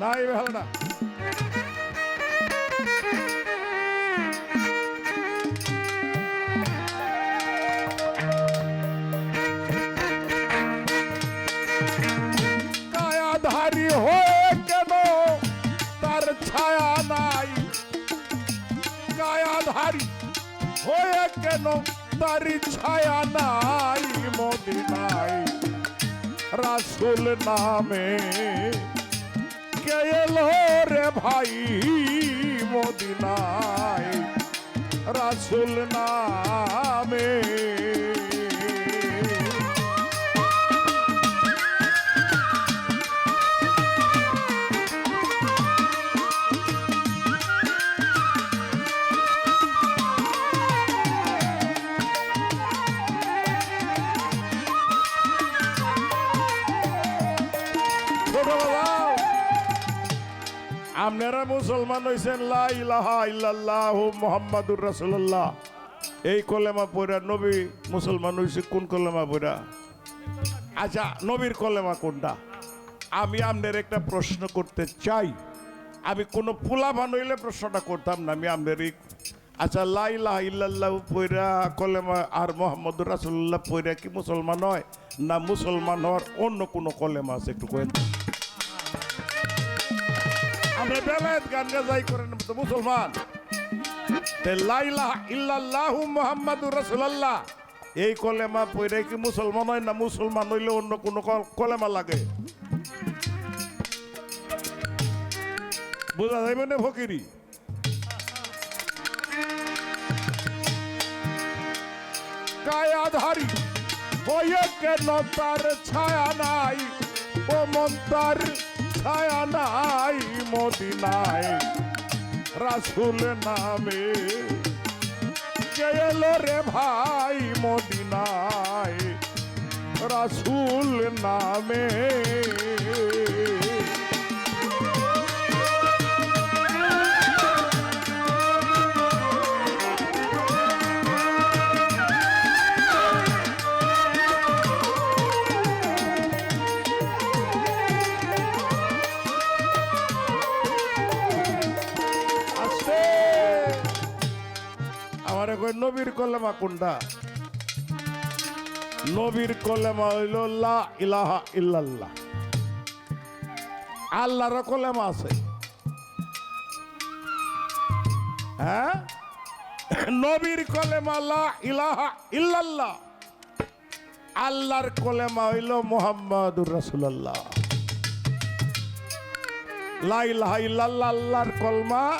নাই ভালো না। কায়াধারী হয়ে কেন? তার ছায়া নাই। কায়াধারী হয়ে কেন? তার ছায়া নাই। রাসুল নামে কে এলো রে ভাই মদিনায়? রাসুল নামে আপনারা মুসলমান হয়েছেন মুহাম্মাদুর রাসূলুল্লাহ। এই কলেমা পড়া, নবী মুসলমান হয়েছে কোন কলেমা পড়া? আচ্ছা নবীর কলেমা কোনটা? আমি আপনার একটা প্রশ্ন করতে চাই। আমি কোনো পোলাভান হইলে প্রশ্নটা করতাম না, আমি আপনার আচ্ছা লাইলাহ ইল্লাল্লাহ পইরা কলেমা আর মোহাম্মদুর রাসুল্লাহ পইরা কি মুসলমান হয়? না, মুসলমান হওয়ার অন্য কোনো কলেমা আছে একটু কয়েন আমরা বেলায়েত গান যাই করেন তো মুসলমান। তে লাইলাহ ইল্লাল্লাহু মুহাম্মাদুর রাসূলুল্লাহ। এই কলেমা পইরা কি মুসলমান হয় না মুসলমান হইলে অন্য কোনো কলেমা লাগে? বোঝা যাইবে না ফকিরি? কায়াধারী হয়ে কেন তার ছায়া নাই, ও মন ছায়া নাই মদিনায় রাসুল নামে। কে এলো রে ভাই মদিনায় রাসুল নামে। আমার কই, নবীর কলেমা কোনটা? নবীর কলেমা হইল, লা ইলাহা ইল্লাল্লাহ। আল্লাহর কলেমা আছে। হ্যাঁ? নবীর কলেমা, লা ইলাহা ইল্লাল্লাহ। আল্লাহর কলেমা হইল মুহাম্মাদুর রাসূলুল্লাহ। লা ইলাহা ইল্লাল্লাহ, আল্লাহর কলমা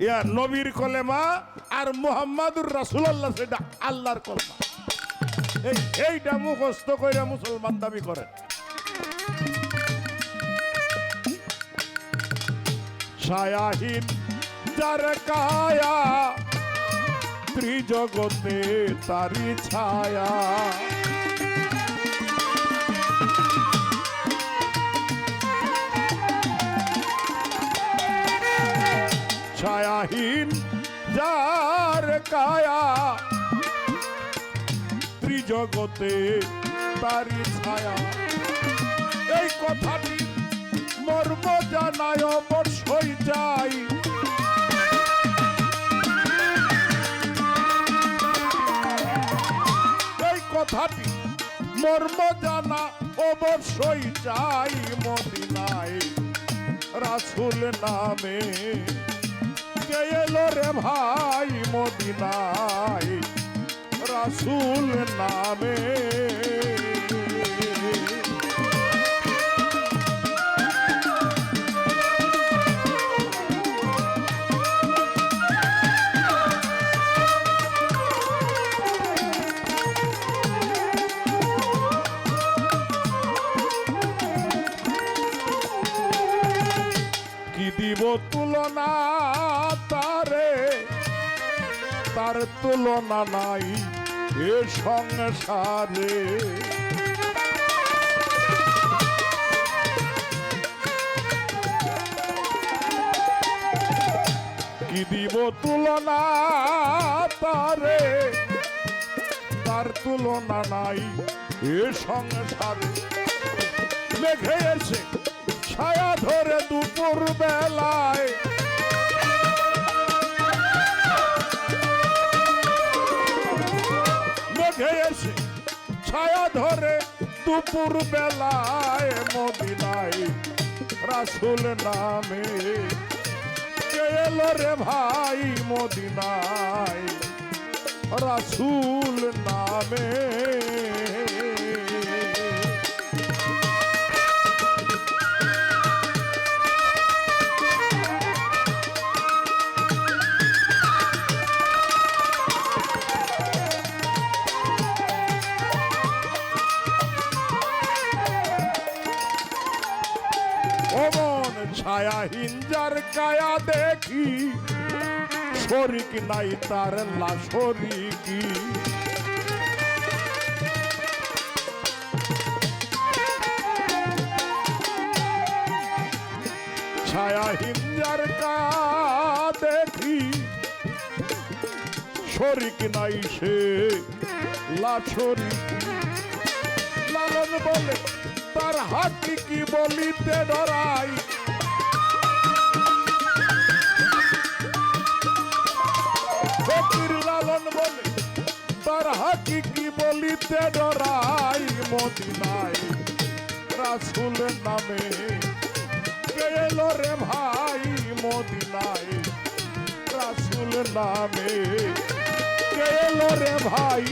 ইয়া নবীর কলেমা আর মুহাম্মাদুর রাসূলুল্লাহ, সেটা আল্লাহর কলমা। এই, এইটা মুখস্থ কইরা মুসলমান দাবি করেন ছায়াহীন যার কায়া, ত্রিজগতে তারি ছায়া। ত্রিজগতে তারি ছায়া। এই কথাটি মর্ম জানায় অবশ্যই যাই এই কথাটি মর্ম জানা অবশ্যই চাই মদিনায় রাসুল নামে কে এলো রে ভাই মদিনায়। রাসুল নামে। দিব তুলনা তারে? তার তুলনা নাই। এ সংসারে কি দিব তুলনা তারে? তার তুলনা নাই এ সংসারে মেঘে এসে ছায়া ধরে দুপুর বেলায় এসে ছায়া ধরে দুপুর বেলায় মদিনায়। রাসুল নামে এলো রে ভাই মদিনায়? রাসুল নামে হিঞ্জার কায়া দেখি। শরিক নাই তার লাশরিকি ছায়া হিঞ্জার কা দেখি। শরিক নাই সে লালন বলে, তার হাকি কি বলিতে ডরাই? কি বলিতে ডরাই মদিনাই রাসুল নামে গেল রে ভাই মদিনাই রাসুল নামে গেল রে ভাই